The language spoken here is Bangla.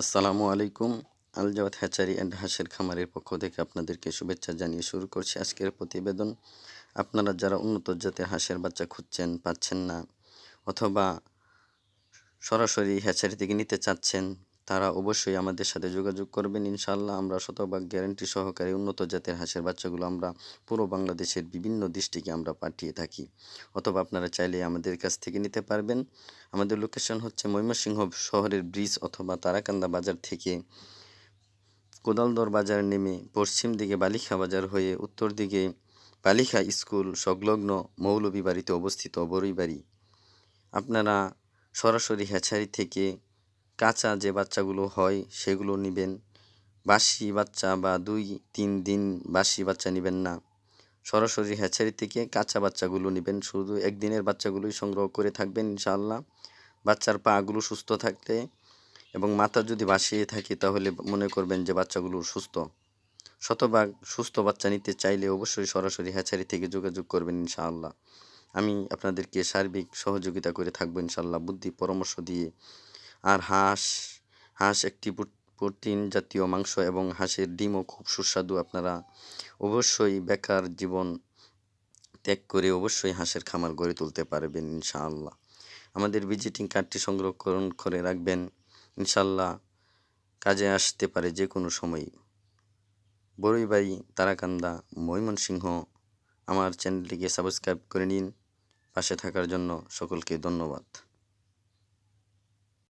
আসসালামু আলাইকুম। আলজাওয়াত হ্যাচারি অ্যান্ড হাঁসের খামারের পক্ষ থেকে আপনাদেরকে শুভেচ্ছা জানিয়ে শুরু করছি আজকের প্রতিবেদন। আপনারা যারা উন্নত জাতের হাঁসের বাচ্চা খুঁজছেন, পাচ্ছেন না অথবা সরাসরি হ্যাচারি থেকে নিতে চাচ্ছেন তারা অবশ্যই আমাদের সাথে যোগাযোগ করবেন ইনশাল্লাহ আমরা শতভাগ গ্যারান্টি সহকারে উন্নত জাতের হাঁসের বাচ্চাগুলো আমরা পুরো বাংলাদেশের বিভিন্ন ডিস্ট্রিক্টে আমরা পাঠিয়ে থাকি। অথবা আপনারা চাইলে আমাদের কাছ থেকে নিতে পারবেন। আমাদের লোকেশন হচ্ছে ময়মনসিংহ শহরের ব্রিজ অথবা তারাকান্দা বাজার থেকে কোদালদর বাজার নেমে পশ্চিম দিকে বালিখা বাজার হয়ে উত্তর দিকে বালিখা স্কুল সংলগ্ন মৌলভী বাড়িতে অবস্থিত বড়ইবাড়ি আপনারা সরাসরি হ্যাচারি থেকে কাঁচা যে বাচ্চাগুলো হয়, সেগুলো নেবেন। বাসি বাচ্চা বা দুই, তিন দিন বাসি বাচ্চা নেবেন না। সরাসরি হ্যাচারি থেকে কাঁচা বাচ্চাগুলো নেবেন। শুধু একদিনের বাচ্চাগুলোই সংগ্রহ করে থাকবেন ইনশাআল্লাহ। বাচ্চার পাগুলো সুস্থ থাকলে এবং মাথা যদি বাসিয়ে থাকে, তাহলে মনে করবেন যে বাচ্চাগুলো সুস্থ। শতভাগ সুস্থ বাচ্চা নিতে চাইলে অবশ্যই সরাসরি হ্যাচারি থেকে যোগাযোগ করবেন ইনশাআল্লাহ। আমি আপনাদেরকে সার্বিক সহযোগিতা করে থাকব ইনশাআল্লাহ। বুদ্ধি পরামর্শ দিয়ে আর হাঁস হাঁস একটি প্রোটিন জাতীয় মাংস এবং হাঁসের ডিমও খুব সুস্বাদু। আপনারা অবশ্যই বেকার জীবন ত্যাগ করে অবশ্যই হাঁসের খামার গড়ে তুলতে পারবেন ইনশাআল্লাহ। আমাদের ভিজিটিং কার্ডটি সংরক্ষণ করে রাখবেন। ইনশাল্লাহ কাজে আসতে পারে যে কোনো সময় বড়ইবাড়ি তারাকান্দা ময়মনসিংহ, আমার চ্যানেলটিকে সাবস্ক্রাইব করে নিন। পাশে থাকার জন্য সকলকে ধন্যবাদ।